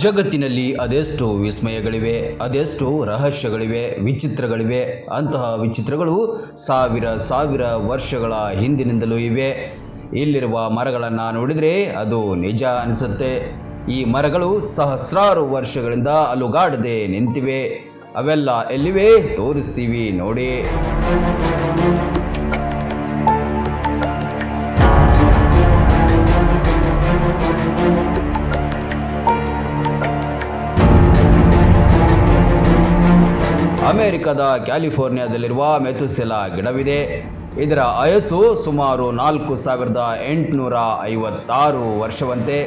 ಜಗತ್ತಿನಲ್ಲಿ ಅದೆಷ್ಟು ವಿಸ್ಮಯಗಳಿವೆ, ಅದೆಷ್ಟು ರಹಸ್ಯಗಳಿವೆ, ವಿಚಿತ್ರಗಳಿವೆ, ಅಂತಹ ವಿಚಿತ್ರಗಳು ಸಾವಿರ ಸಾವಿರ ವರ್ಷಗಳ ಹಿಂದಿನಿಂದಲೂ ಇವೆ. ಇಲ್ಲಿರುವ ಮರಗಳನ್ನು ನೋಡಿದರೆ ಅದು ನಿಜ ಅನಿಸುತ್ತೆ. ಈ ಮರಗಳು ಸಹಸ್ರಾರು ವರ್ಷಗಳಿಂದ ಅಲುಗಾಡದೆ ನಿಂತಿವೆ. ಅವೆಲ್ಲ ಎಲ್ಲಿವೆ? ತೋರಿಸ್ತೀವಿ ನೋಡಿ. ಅಮೆರಿಕದ ಕ್ಯಾಲಿಫೋರ್ನಿಯಾದಲ್ಲಿರುವ ಮೆಥುಸೆಲಾ ಗಿಡವಿದೆ. ಇದರ ಆಯಸ್ಸು ಸುಮಾರು ನಾಲ್ಕು ಸಾವಿರದ ಎಂಟುನೂರ ಐವತ್ತಾರು ವರ್ಷವಂತೆ.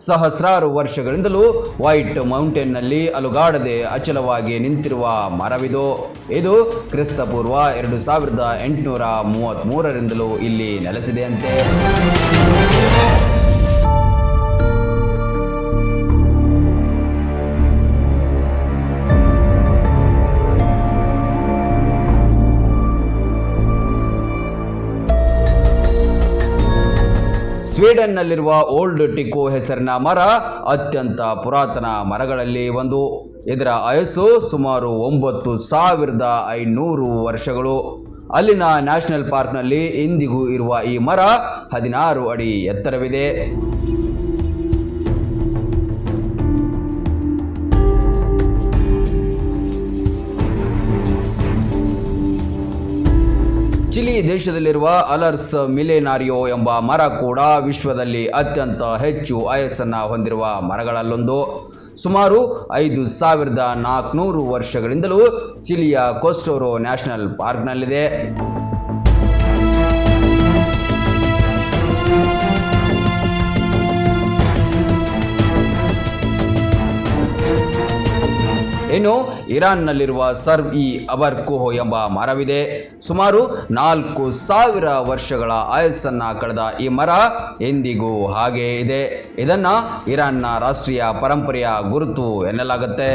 ಸಹಸ್ರಾರು ವರ್ಷಗಳಿಂದಲೂ ವೈಟ್ ಮೌಂಟೇನ್ನಲ್ಲಿ ಅಲುಗಾಡದೆ ಅಚಲವಾಗಿ ನಿಂತಿರುವ ಮರವಿದು. ಇದು ಕ್ರಿಸ್ತಪೂರ್ವ ಎರಡು ಸಾವಿರದ ಎಂಟುನೂರ ಮೂವತ್ತ್ಮೂರರಿಂದಲೂ ಇಲ್ಲಿ ನೆಲೆಸಿದೆಯಂತೆ. ಸ್ವೀಡನ್ನಲ್ಲಿರುವ ಓಲ್ಡ್ ಟಿಕೋ ಹೆಸರಿನ ಮರ ಅತ್ಯಂತ ಪುರಾತನ ಮರಗಳಲ್ಲಿ ಒಂದು. ಇದರ ಆಯಸ್ಸು ಸುಮಾರು ಒಂಬತ್ತು ಸಾವಿರದ ಐನೂರು ವರ್ಷಗಳು. ಅಲ್ಲಿನ ನ್ಯಾಷನಲ್ ಪಾರ್ಕ್ನಲ್ಲಿ ಇಂದಿಗೂ ಇರುವ ಈ ಮರ ಹದಿನಾರು ಅಡಿ ಎತ್ತರವಿದೆ. ಚಿಲಿ ದೇಶದಲ್ಲಿರುವ ಅಲರ್ಸ್ ಮಿಲೆನಾರಿಯೋ ಎಂಬ ಮರ ಕೂಡ ವಿಶ್ವದಲ್ಲಿ ಅತ್ಯಂತ ಹೆಚ್ಚು ಆಯಸ್ಸನ್ನು ಹೊಂದಿರುವ ಮರಗಳಲ್ಲೊಂದು. ಸುಮಾರು ಐದು ಸಾವಿರದ ನಾಲ್ಕುನೂರು ವರ್ಷಗಳಿಂದಲೂ ಚಿಲಿಯ ಕೋಸ್ಟೋರೋ ನ್ಯಾಷನಲ್ ಪಾರ್ಕ್ನಲ್ಲಿದೆ. ಇನ್ನು ಇರಾನ್ನಲ್ಲಿರುವ ಸರ್ವ್ ಇ ಅಬರ್ ಕುಹೋ ಎಂಬ ಮರವಿದೆ. ಸುಮಾರು ನಾಲ್ಕು ಸಾವಿರ ವರ್ಷಗಳ ಆಯಸ್ಸನ್ನ ಕಳೆದ ಈ ಮರ ಎಂದಿಗೂ ಹಾಗೆ ಇದೆ. ಇದನ್ನ ಇರಾನ್ನ ರಾಷ್ಟ್ರೀಯ ಪರಂಪರೆಯ ಗುರುತು ಎನ್ನಲಾಗುತ್ತೆ.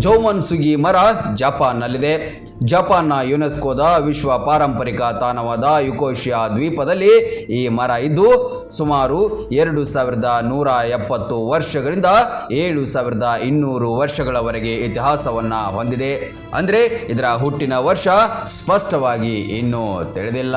ಜೋಮನ್ ಸುಗಿ ಮರ ಜಪಾನ್ನಲ್ಲಿದೆ. ಜಪಾನ್ನ ಯುನೆಸ್ಕೋದ ವಿಶ್ವ ಪಾರಂಪರಿಕ ತಾಣವಾದ ಯುಕೋಶಿಯಾ ದ್ವೀಪದಲ್ಲಿ ಈ ಮರ ಇದ್ದು ಸುಮಾರು ಎರಡು ಸಾವಿರದ ನೂರ ಎಪ್ಪತ್ತು ವರ್ಷಗಳಿಂದ ಏಳು ಸಾವಿರದ ಇನ್ನೂರು ವರ್ಷಗಳವರೆಗೆ ಇತಿಹಾಸವನ್ನು ಹೊಂದಿದೆ. ಅಂದರೆ ಇದರ ಹುಟ್ಟಿನ ವರ್ಷ ಸ್ಪಷ್ಟವಾಗಿ ಇನ್ನೂ ತಿಳಿದಿಲ್ಲ.